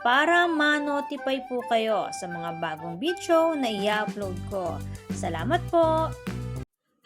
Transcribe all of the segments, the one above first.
para ma-notify po kayo sa mga bagong video na i-upload ko. Salamat po!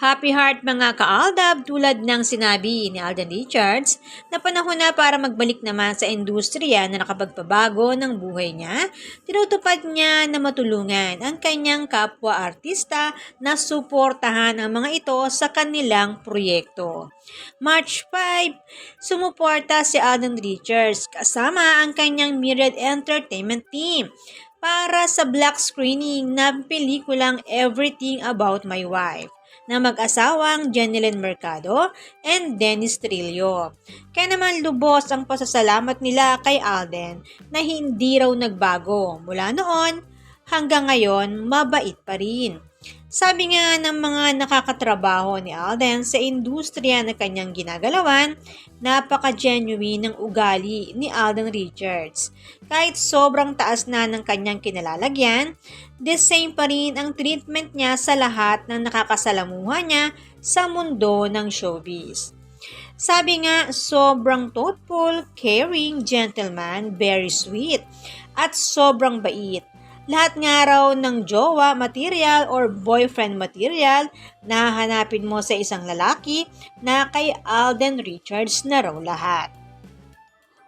Happy heart mga ka-Aldab tulad ng sinabi ni Alden Richards na panahon na para magbalik naman sa industriya na nakapagpabago ng buhay niya, tinutupad niya na matulungan ang kanyang kapwa-artista na suportahan ang mga ito sa kanilang proyekto. March 5, sumuporta si Alden Richards kasama ang kanyang Myriad Entertainment team para sa black screening ng pelikulang Everything About My Wife na mag-asawang Jeneline Mercado and Dennis Trillo. Kaya naman lubos ang pasasalamat nila kay Alden na hindi raw nagbago mula noon hanggang ngayon mabait pa rin. Sabi nga ng mga nakakatrabaho ni Alden sa industriya na kanyang ginagalawan, napaka-genuine ng ugali ni Alden Richards. Kahit sobrang taas na ng kanyang kinalalagyan, the same pa rin ang treatment niya sa lahat ng nakakasalamuha niya sa mundo ng showbiz. Sabi nga, sobrang thoughtful, caring, gentleman, very sweet, at sobrang bait. Lahat nga raw ng jowa material or boyfriend material na hanapin mo sa isang lalaki na kay Alden Richards na raw lahat.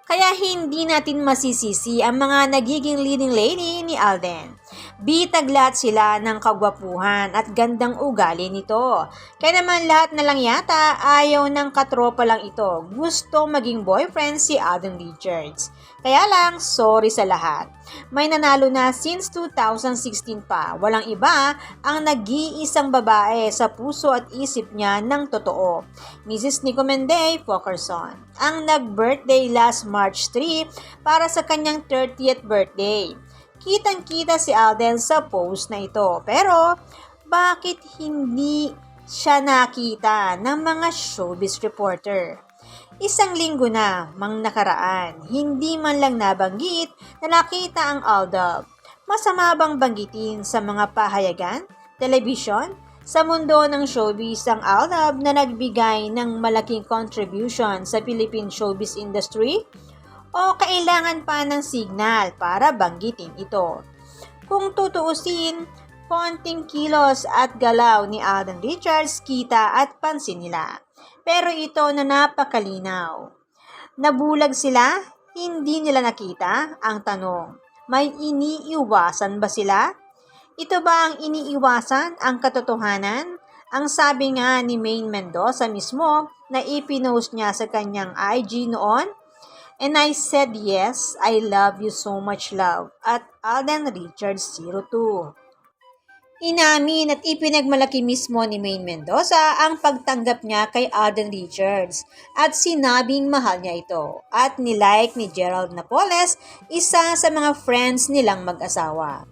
Kaya hindi natin masisisi ang mga nagiging leading lady ni Alden. Bitag lahat sila ng kagwapuhan at gandang ugali nito. Kaya naman lahat na lang yata ayaw ng katropa lang ito. Gusto maging boyfriend si Alden Richards. Kaya lang, sorry sa lahat. May nanalo na since 2016 pa. Walang iba ang nag-iisang babae sa puso at isip niya ng totoo. Mrs. Nico Mendey Fokerson. Ang nag-birthday last March 3 para sa kanyang 30th birthday. Kitang-kita si Alden sa post na ito. Pero, bakit hindi siya nakita ng mga showbiz reporter? Isang linggo na, mang nakaraan, hindi man lang nabanggit na nakita ang Aldab. Masama bang banggitin sa mga pahayagan, telebisyon, sa mundo ng showbiz ang Aldab na nagbigay ng malaking contribution sa Philippine showbiz industry? O kailangan pa ng signal para banggitin ito? Kung tutuusin, konting kilos at galaw ni Alden Richards kita at pansin nila. Pero ito na napakalinaw. Nabulag sila? Hindi nila nakita? Ang tanong, may iniiwasan ba sila? Ito ba ang iniiwasan ang katotohanan? Ang sabi nga ni Maine Mendoza mismo na ipinost niya sa kanyang IG noon, And I said yes, I love you so much love at Alden Richards 02. Inamin at ipinagmalaki mismo ni Maine Mendoza ang pagtanggap niya kay Alden Richards at sinabing mahal niya ito at nilike ni Gerald Napoles, isa sa mga friends nilang mag-asawa.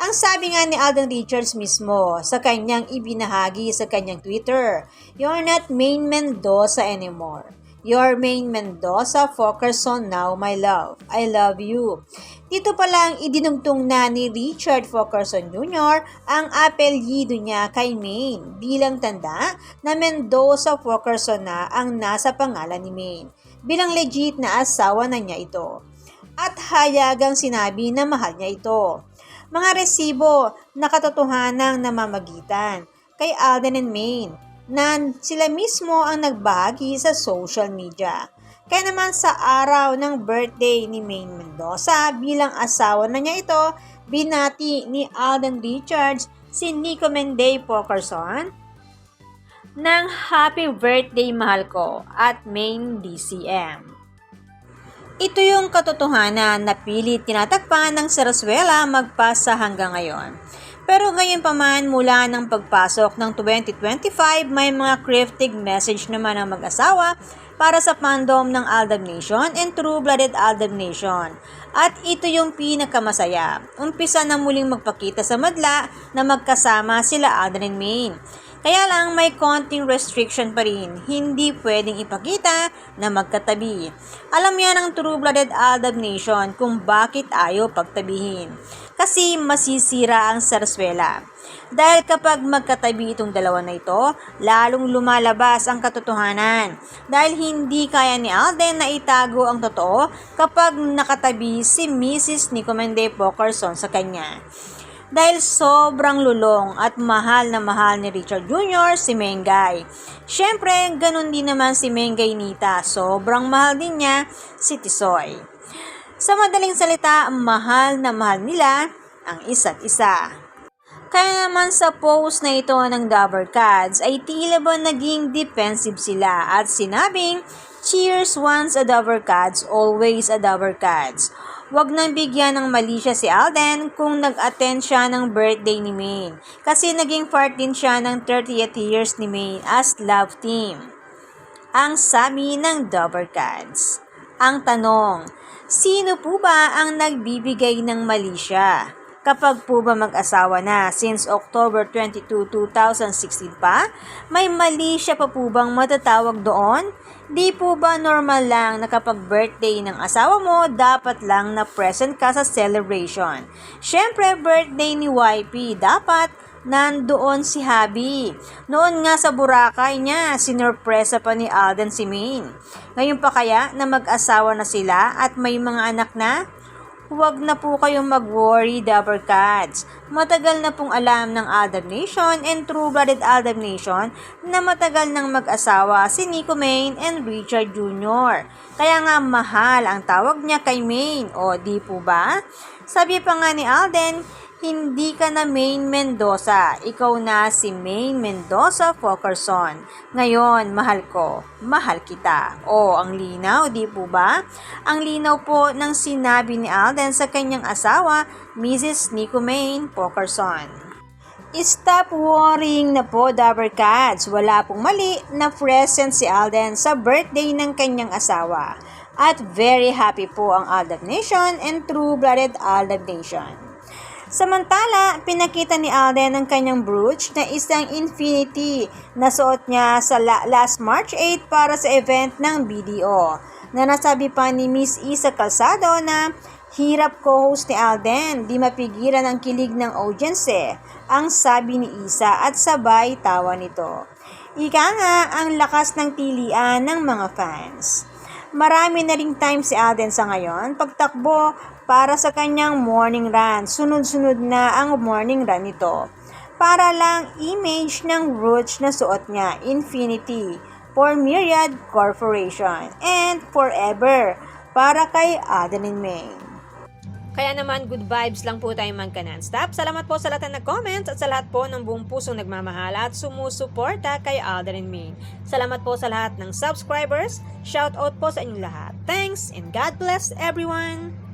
Ang sabi nga ni Alden Richards mismo sa kanyang ibinahagi sa kanyang Twitter, You're not Maine Mendoza anymore. Your main Mendoza Fokerson now, my love. I love you. Dito pa lang idinugtong na ni Richard Fokerson Jr. ang apelyido niya kay Maine bilang tanda na Mendoza Fokerson na ang nasa pangalan ni Maine bilang legit na asawa na niya ito. At hayagang sinabi na mahal niya ito. Mga resibo na katotohanang namamagitan kay Alden and Maine na sila mismo ang nagbahagi sa social media. Kaya naman sa araw ng birthday ni Maine Mendoza bilang asawa na niya ito, binati ni Alden Richards si Nico Mendey Pokerson ng Happy Birthday Mahal Ko at Maine DCM. Ito yung katotohanan na pilit tinatakpan ng Sarasuela magpasa hanggang ngayon. Pero ngayon pa man, mula ng pagpasok ng 2025, may mga cryptic message naman ang mag-asawa para sa fandom ng Aldab Nation and True-Blooded Aldab Nation. At ito yung pinakamasaya. Umpisa na muling magpakita sa madla na magkasama sila Aldrin Main. Kaya lang may konting restriction pa rin. Hindi pwedeng ipakita na magkatabi. Alam yan ng True-Blooded Aldab Nation kung bakit ayaw pagtabihin. Kasi masisira ang sarswela. Dahil kapag magkatabi itong dalawa na ito, lalong lumalabas ang katotohanan. Dahil hindi kaya ni Alden na itago ang totoo kapag nakatabi si Mrs. Nicomende Pokerson sa kanya dahil sobrang lulong at mahal na mahal ni Richard Jr. si Mengay. Siyempre, ganun din naman si Mengay Nita. Sobrang mahal din niya si Tisoy. Sa madaling salita, mahal na mahal nila ang isa't isa. Kaya naman sa post na ito ng Dabber Cats ay tila ba naging defensive sila at sinabing, Cheers once a Dabber Cats, always a Dabber Cats. Huwag nang bigyan ng mali siya si Alden kung nag-attend siya ng birthday ni Maine. Kasi naging part din siya ng 30th years ni Maine as love team. Ang sabi ng Dobber Cats. Ang tanong, sino po ba ang nagbibigay ng mali siya? Kapag po ba mag-asawa na since October 22, 2016 pa, may mali siya pa po bang matatawag doon? Di po ba normal lang na kapag birthday ng asawa mo, dapat lang na present ka sa celebration? Siyempre, birthday ni YP, dapat nandoon si Habi. Noon nga sa Boracay niya, sinurpresa pa ni Alden si Maine. Ngayon pa kaya na mag-asawa na sila at may mga anak na? Huwag na po kayong mag-worry, Dabber Cats. Matagal na pong alam ng Aldab Nation and True-Blooded Aldab Nation na matagal nang mag-asawa si Nico Main and Richard Jr. Kaya nga mahal ang tawag niya kay Main, o di po ba? Sabi pa nga ni Alden, hindi ka na Main Mendoza. Ikaw na si Main Mendoza Fokerson. Ngayon, mahal ko, mahal kita. O, ang linaw, di po ba? Ang linaw po ng sinabi ni Alden sa kanyang asawa, Mrs. Nico Main Fokerson. Stop worrying na po, Dabber Cats. Wala pong mali na present si Alden sa birthday ng kanyang asawa. At very happy po ang Aldab Nation and true-blooded Aldab Nation. Samantala, pinakita ni Alden ang kanyang brooch na isang infinity na suot niya sa la- last March 8 para sa event ng BDO. Na nasabi pa ni Miss Isa Calzado na hirap co-host ni Alden, di mapigilan ang kilig ng audience eh, ang sabi ni Isa at sabay tawa nito. Ika nga ang lakas ng tilian ng mga fans. Marami na ring time si Alden sa ngayon pagtakbo para sa kanyang morning run. Sunod-sunod na ang morning run nito. Para lang image ng brooch na suot niya, Infinity, for Myriad Corporation, and Forever, para kay Adeline May. Kaya naman, good vibes lang po tayo magka non-stop. Salamat po sa lahat na nag-comments at sa lahat po ng buong pusong nagmamahal at sumusuporta kay Alden and Main. Salamat po sa lahat ng subscribers. Shout out po sa inyong lahat. Thanks and God bless everyone!